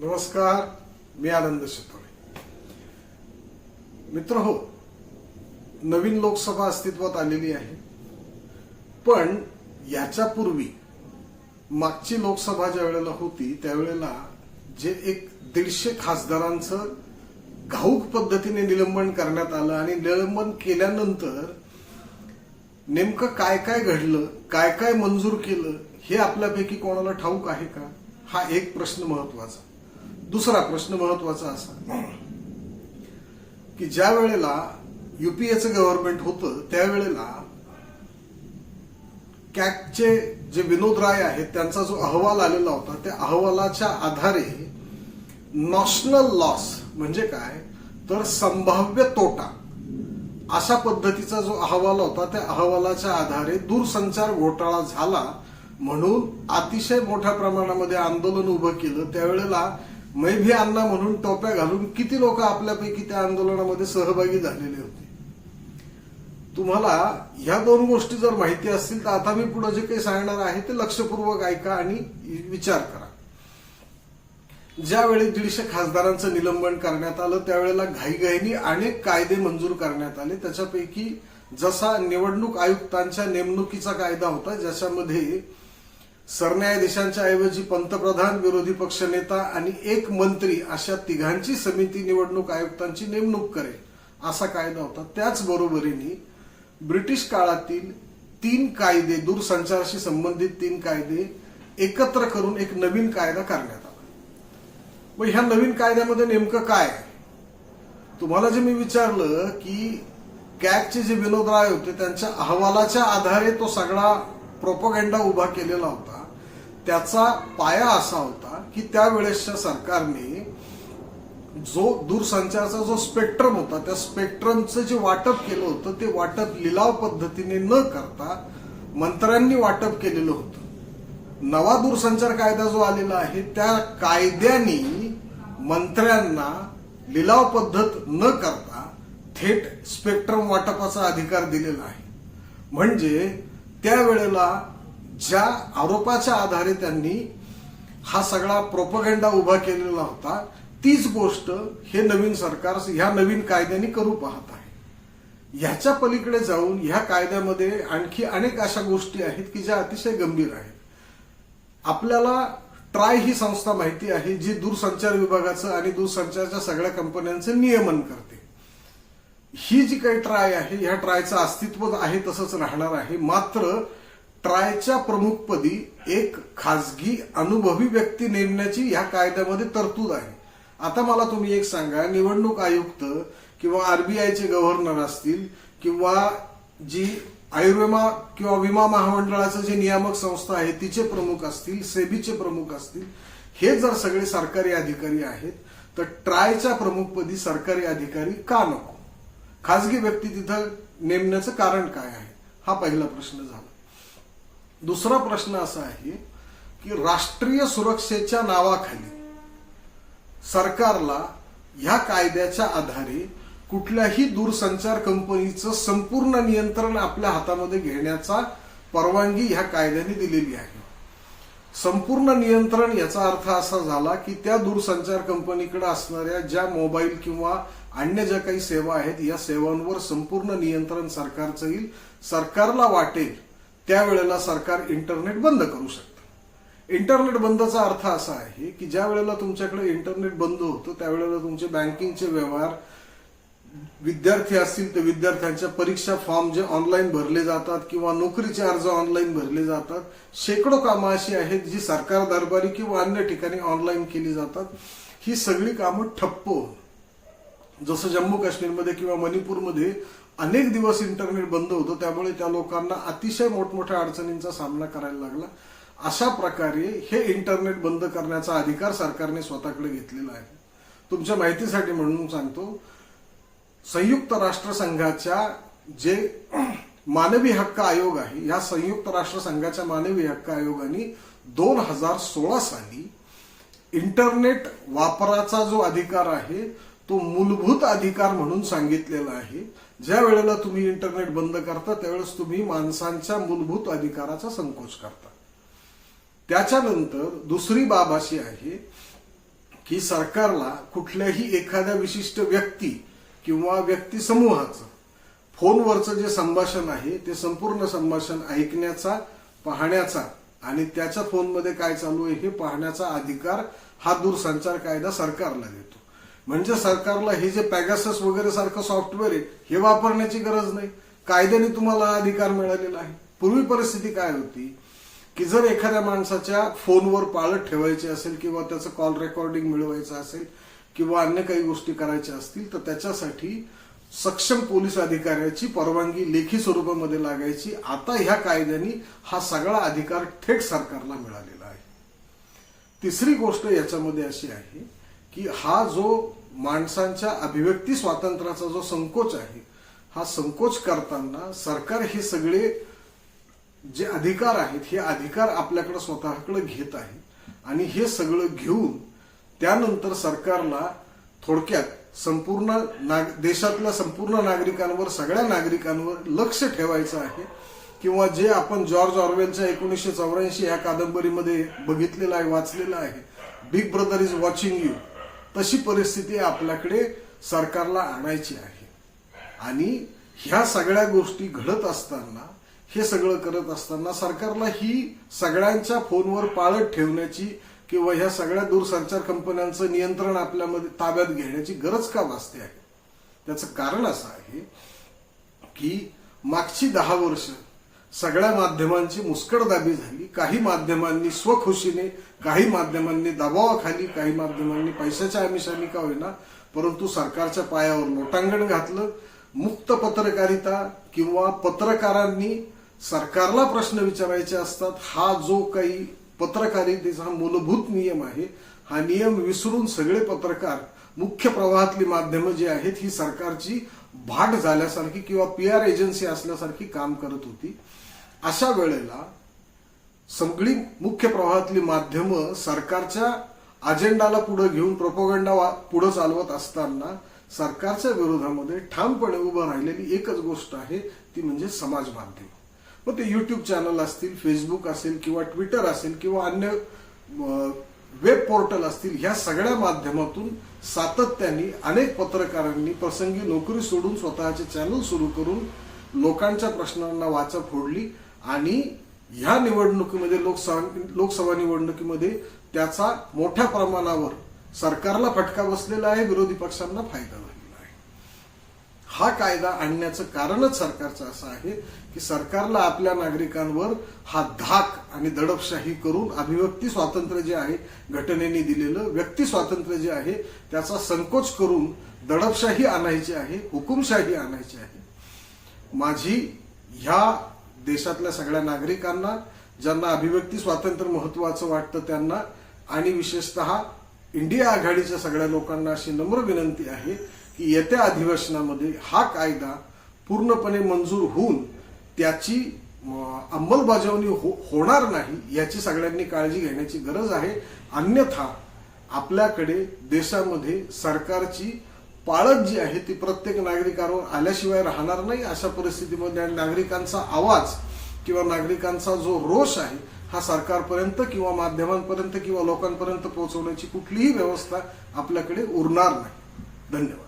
नमस्कार मी आनंद शितोळे. मित्र हो नवीन लोकसभा अस्तित्वात आलेली आहे. पण याच्यापूर्वी मागची लोकसभा ज्या वेळेला होती त्यावेळेला जे एक दीडशे खासदारांचं घाऊक पद्धतीने निलंबन करण्यात आलं आणि निलंबन केल्यानंतर नेमकं काय काय घडलं काय काय मंजूर केलं हे आपल्यापैकी कोणाला ठाऊक आहे का? हा एक प्रश्न महत्त्वाचा. दुसरा प्रश्न महत्त्वाचा असा. की ज्या वेळेला युपीएचं गव्हर्नमेंट होतं त्यावेळेला कॅगचे जे विनोद राय आहेत त्यांचा जो अहवाल आलेला होता त्या अहवालाच्या आधारे नॅशनल लॉस म्हणजे काय? तर संभाव्य तोटा. अशा पद्धतीचा जो अहवाल होता त्या अहवालाच्या आधारे दूरसंचार घोटाळा झाला म्हणून अतिशय मोठ्या प्रमाणामध्ये आंदोलन उभं केलं. त्यावेळेला मै भी अण्णा म्हणून टोप्या घालून किती लोक आपल्यापैकी त्या आंदोलनामध्ये सहभागी झालेले होते? तुम्हाला ह्या दोन गोष्टी जर माहिती असतील तर आता मी पुढे जे काही सांगणार आहे ते लक्षपूर्वक ऐका आणि विचार करा. ज्यावेळी दीडशे खासदारांचं निलंबन करण्यात आलं त्यावेळेला घाईघाईनी अनेक कायदे मंजूर करण्यात आले. त्याच्यापैकी जसा निवडणूक आयुक्तांच्या नेमणुकीचा कायदा होता ज्याच्यामध्ये सरन्यायाधीशांच्या ऐवजी पंतप्रधान विरोधी पक्षनेता आणि एक मंत्री अशा तिघांची समिती निवडणूक आयुक्तांची नेमणूक करेल असा कायदा होता. त्याच बरोबरीने ब्रिटिश काळातील तीन कायदे दूरसंचारशी संबंधित तीन कायदे एकत्र करून एक नवीन कायदा करण्यात आला. मग ह्या नवीन कायद्यामध्ये नेमकं काय? तुम्हाला जे मी विचारलं की कॅगचे जे विनोद राय होते त्यांच्या अहवालाच्या आधारे तो सगळा प्रोपोगेंडा उभा केलेला होता. त्याचा पाया असा होता की त्यावेळेसच्या सरकारने जो दूरसंचारचा जो स्पेक्ट्रम होता त्या स्पेक्ट्रमचं जे वाटप केलं होतं ते वाटप लिलाव पद्धतीने न करता मंत्र्यांनी वाटप केलेलं होतं. नवा दूरसंचार कायदा जो आलेला आहे त्या कायद्याने मंत्र्यांना लिलाव पद्धत न करता थेट स्पेक्ट्रम वाटपाचा अधिकार दिलेला आहे. म्हणजे त्यावेळेला ज्या आरोपाच्या आधारे त्यांनी हा सगळा प्रोपगेंडा उभा केलेला होता तीच गोष्ट हे नवीन सरकार ह्या नवीन कायद्याने करू पाहत आहे. ह्याच्या पलीकडे जाऊन ह्या कायद्यामध्ये आणखी अनेक अशा गोष्टी आहेत की ज्या अतिशय गंभीर आहेत. आपल्याला ट्राय ही संस्था माहिती आहे जी दूरसंचार विभागाचं आणि दूरसंचारच्या सगळ्या कंपन्यांचं नियमन करते. ही जी काही ट्राय आहे ह्या ट्रायचं अस्तित्व आहे तसंच राहणार आहे. मात्र ट्रायच्या प्रमुखपदी एक खासगी अनुभवी व्यक्ती नेमण्याची ह्या कायद्यामध्ये तरतूद आहे. आता मला तुम्ही एक सांगा निवडणूक आयुक्त किंवा आरबीआयचे गव्हर्नर असतील किंवा जी आयुर्विमा किंवा विमा महामंडळाचं जे नियामक संस्था आहे तिचे प्रमुख असतील सेबीचे प्रमुख असतील हे जर सगळे सरकारी अधिकारी आहेत तर ट्रायच्या प्रमुखपदी सरकारी अधिकारी का नको? खासगी व्यक्ती तिथं नेमण्याचं कारण काय आहे? हा पहिला प्रश्न झाला. दुसरा प्रश्न असा आहे की राष्ट्रीय सुरक्षेच्या नावाखाली सरकारला ह्या कायद्याच्या आधारे कुठल्याही दूरसंचार कंपनीचं संपूर्ण नियंत्रण आपल्या हातामध्ये घेण्याचा परवानगी ह्या कायद्याने दिलेली आहे. संपूर्ण नियंत्रण याचा अर्थ असा झाला की त्या दूरसंचार कंपनीकडे असणाऱ्या ज्या मोबाईल किंवा अन्य ज्या काही सेवा आहेत या सेवांवर संपूर्ण नियंत्रण सरकारचं येईल. सरकारला वाटेल त्यावेळेला सरकार इंटरनेट बंद करू शकतं. इंटरनेट बंदचा अर्थ असा आहे की ज्या वेळेला तुमच्याकडे इंटरनेट बंद होतं त्यावेळेला तुमचे बँकिंगचे व्यवहार विद्यार्थी असतील तर विद्यार्थ्यांच्या परीक्षा फॉर्म जे ऑनलाईन भरले जातात किंवा नोकरीचे अर्ज ऑनलाईन भरले जातात शेकडो कामं अशी आहेत जी सरकार दरबारी किंवा अन्य ठिकाणी ऑनलाईन केली जातात. ही सगळी कामं ठप्प होऊन जसं जम्मू काश्मीरमध्ये किंवा मणिपूरमध्ये अनेक दिवस इंटरनेट बंद होतं त्यामुळे त्या लोकांना अतिशय मोठमोठ्या अडचणींचा सामना करायला लागला. अशा प्रकारे हे इंटरनेट बंद करण्याचा अधिकार सरकारने स्वतःकडे घेतलेला आहे. तुमच्या माहितीसाठी म्हणून सांगतो संयुक्त राष्ट्रसंघाच्या जे मानवी हक्क आयोग आहे या संयुक्त राष्ट्रसंघाच्या मानवी हक्क आयोगाने दोन हजार सोळा साली इंटरनेट वापराचा जो अधिकार आहे तो मूलभूत अधिकार म्हणून सांगितलेला आहे. ज्या वेळेला तुम्ही इंटरनेट बंद करता त्यावेळेस तुम्ही माणसांच्या मूलभूत अधिकाराचा संकोच करता. त्याच्यानंतर दुसरी बाब अशी आहे की सरकारला कुठल्याही एखाद्या विशिष्ट व्यक्ती किंवा व्यक्ती समूहाचं फोनवरचं जे संभाषण आहे ते संपूर्ण संभाषण ऐकण्याचा पाहण्याचा आणि त्याच्या फोनमध्ये काय चालू आहे हे पाहण्याचा अधिकार हा दूरसंचार कायदा सरकारला देतो. म्हणजे सरकारला हे जे पॅगासस वगैरे सारखं सॉफ्टवेअर आहे हे वापरण्याची गरज नाही. कायद्याने तुम्हाला हा अधिकार मिळालेला आहे. पूर्वी परिस्थिती काय होती? की जर एखाद्या माणसाच्या फोनवर पाळत ठेवायचे असेल किंवा त्याचं कॉल रेकॉर्डिंग मिळवायचं असेल किंवा अन्य काही गोष्टी करायच्या असतील तर त्याच्यासाठी सक्षम पोलीस अधिकाऱ्याची परवानगी लेखी स्वरूपामध्ये लागायची. आता ह्या कायद्याने हा सगळा अधिकार थेट सरकारला मिळालेला आहे. तिसरी गोष्ट याच्यामध्ये अशी आहे की हा जो माणसांच्या अभिव्यक्ती स्वातंत्र्याचा जो संकोच आहे हा संकोच करताना सरकार हे सगळे जे अधिकार आहेत हे अधिकार आपल्याकडे स्वतःकडे घेत आहे आणि हे सगळं घेऊन त्यानंतर सरकारला थोडक्यात संपूर्ण नाग देशातल्या संपूर्ण नागरिकांवर सगळ्या नागरिकांवर लक्ष ठेवायचं आहे. किंवा जे आपण जॉर्ज ऑर्वेलच्या एकोणीसशे चौऱ्याऐंशी या कादंबरीमध्ये बघितलेलं आहे वाचलेलं आहे big brother is watching you. तशी परिस्थिती आपल्याकडे सरकारला आणायची आहे. आणि ह्या सगळ्या गोष्टी घडत असताना हे सगळं करत असताना सरकारला ही सगळ्यांच्या फोनवर पाळत ठेवण्याची किंवा ह्या सगळ्या दूरसंचार कंपन्यांचं नियंत्रण आपल्यामध्ये ताब्यात घेण्याची गरज का भासते आहे? त्याचं कारण असं आहे की मागची दहा वर्ष सगळ्या माध्यमांची मुस्कडदाबी झाली. काही माध्यमांनी स्वखुशीने काही माध्यमांनी दबावाखाली काही माध्यमांनी पैशाच्या आमिषाने का होईना परंतु सरकारच्या पायावर लोटांगण घातलं. मुक्त पत्रकारिता किंवा पत्रकारांनी सरकारला प्रश्न विचारायचे असतात हा जो काही पत्रकारितेचा मूलभूत नियम आहे हा नियम विसरून सगळे पत्रकार मुख्य प्रवाहातली माध्यमं जी आहेत ही सरकारची भाट झाल्यासारखी किंवा पी आर एजन्सी असल्यासारखी काम करत होती. अशा वेळेला सगळी मुख्य प्रवाहातली माध्यमं सरकारच्या अजेंडाला पुढे घेऊन प्रोपोगंडा पुढे चालवत असताना सरकारच्या विरोधामध्ये ठामपणे उभं राहिलेली एकच गोष्ट आहे ती म्हणजे समाज माध्यम. मग ते युट्यूब चॅनल असतील फेसबुक असेल किंवा ट्विटर असेल किंवा अन्य वेब पोर्टल असतील ह्या सगळ्या माध्यमातून सातत्याने अनेक पत्रकारांनी प्रसंगी नोकरी सोडून स्वतःचे चॅनल सुरू करून लोकांच्या प्रश्नांना वाचा फोडली. आणि ह्या निवडणुकीमध्ये लोकसभा लोकसभा निवडणुकीमध्ये त्याचा मोठ्या प्रमाणावर सरकारला फटका बसलेला आहे विरोधी पक्षांना फायदा झालेला आहे. हा कायदा आणण्याचं कारणच सरकारचं असं आहे की सरकारला आपल्या नागरिकांवर हा धाक आणि दडपशाही करून अभिव्यक्ती स्वातंत्र्य जे आहे घटनेने दिलेलं व्यक्ती स्वातंत्र्य जे आहे त्याचा संकोच करून दडपशाही आणायची आहे हुकुमशाही आणायची आहे. माझी ह्या देशातल्या सगळ्या नागरिकांना ज्यांना अभिव्यक्ती स्वातंत्र्य महत्वाचं वाटतं त्यांना आणि विशेषतः इंडिया आघाडीच्या सगळ्या लोकांना अशी नम्र विनंती आहे की येत्या अधिवेशनामध्ये हा कायदा पूर्णपणे मंजूर होऊन त्याची अंमलबजावणी हो- होणार नाही याची सगळ्यांनी काळजी घेण्याची गरज आहे. अन्यथा आपल्याकडे देशामध्ये सरकारची पाळत जी आहे ती प्रत्येक नागरिकांवर आल्याशिवाय राहणार नाही अशा परिस्थितीमध्ये आणि नागरिकांचा आवाज किंवा नागरिकांचा जो रोष आहे हा सरकारपर्यंत किंवा माध्यमांपर्यंत किंवा लोकांपर्यंत पोहोचवण्याची कुठलीही व्यवस्था आपल्याकडे उरणार नाही. धन्यवाद.